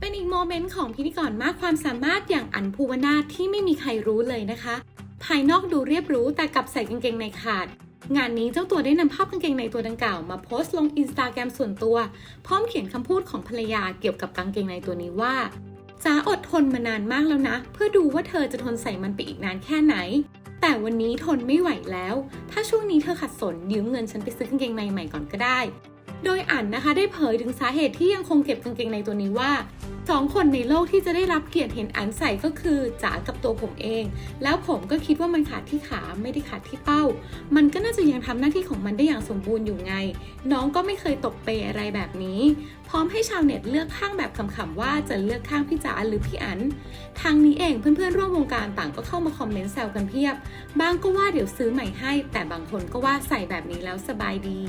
เป็นอีกโมเมนต์ของพิธีกรมากความสามารถอย่างอันภูวนาที่ไม่มีใครรู้เลยนะคะ ภายนอกดูเรียบรู้แต่กลับใส่กางเกงในขาด งานนี้เจ้าตัวได้นำภาพกางเกงในตัวดังกล่าวมาโพสต์ลงอินสตาแกรมส่วนตัว พร้อมเขียนคำพูดของภรรยาเกี่ยวกับกางเกงในตัวนี้ว่าจ๋าอดทนมานานมากแล้วนะ เพื่อดูว่าเธอจะทนใส่มันไปอีกนานแค่ไหน แต่วันนี้ทนไม่ไหวแล้ว ถ้าช่วงนี้เธอขัดสนยืมเงินฉันไปซื้อกางเกงในใหม่ก่อนก็ได้ โดยอันนะคะได้เผยถึงสาเหตุที่ยังคงเก็บกางเกงในตัวนี้ว่าสองคนในโลกที่จะได้รับเกียรติเห็นอันใส่ก็คือจ๋ากับตัวผมเอง แล้วผมก็คิดว่ามันขาดที่ขาไม่ได้ขาดที่เป้า มันก็น่าจะยังทำหน้าที่ของมันได้อย่างสมบูรณ์อยู่ไง น้องก็ไม่เคยตกเปอะไรแบบนี้ พร้อมให้ชาวเน็ตเลือกข้างแบบขำๆว่าจะเลือกข้างพี่จ๋าหรือพี่อันทางนี้เองเพื่อนๆร่วมวงการต่างก็เข้ามาคอมเมนต์แซวกันเพียบ บางก็ว่าเดี๋ยวซื้อใหม่ให้ แต่บางคนก็ว่าใส่แบบนี้แล้วสบายดี